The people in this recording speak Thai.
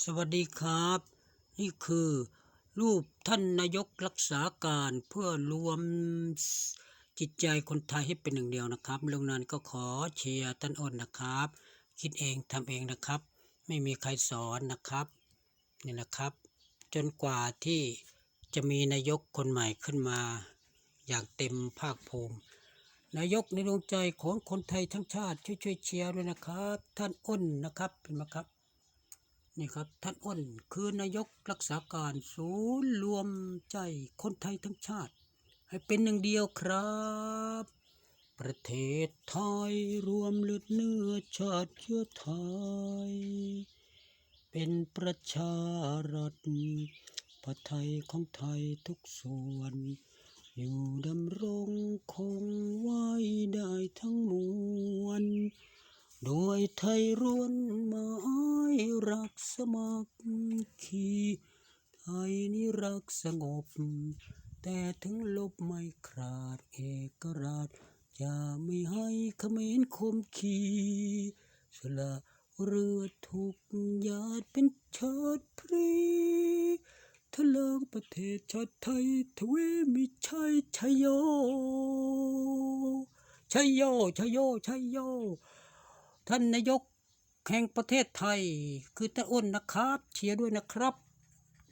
สวัสดีครับ นี่คือ รูปท่านนายกรักษาการเพื่อรวมจิตใจคนไทยให้เป็นหนึ่งเดียวนะครับเรื่องนั้นก็ขอเชียร์ท่านอ้นนะครับ คิดเองทำเองนะครับ ไม่มีใครสอนนะครับนี่นะครับ จนกว่าที่จะมีนายกคนใหม่ขึ้นมา อย่างเต็มภาคภูมินายกในดวงใจของคนไทยทั้งชาติช่วยช่วยๆเชียร์ด้วยนะครับ ท่านอ้นนะครับเห็นไหมครับ นี่ครับท่านอ้นคือนายกรักษาการศูนย์รวมใจคนไทยทั้งชาติ ให้เป็นหนึ่งเดียวครับ ประเทศไทยรวมเลือดเนื้อชาติเชื้อไทย เป็นประชารัฐประไทยของไทยทุกส่วน อยู่ดำรงคงไว้ได้ทั้งมวลโดยไทยร้วนมา ยรักสมัครคีไทยนี่รักสงบ แต่ถึงลบไม่ขาดเอกราชจะไม่ให้เขมรคมขีสละเรือถูกญาติเป็นชาติพรีทะเลิงประเทศชาติไทยทวีมีชัยชยโยชัยโยชัยโยชัยโยท่านนายก แห่งประเทศไทย คือตาอ้นนะครับ เชียร์ด้วยนะครับ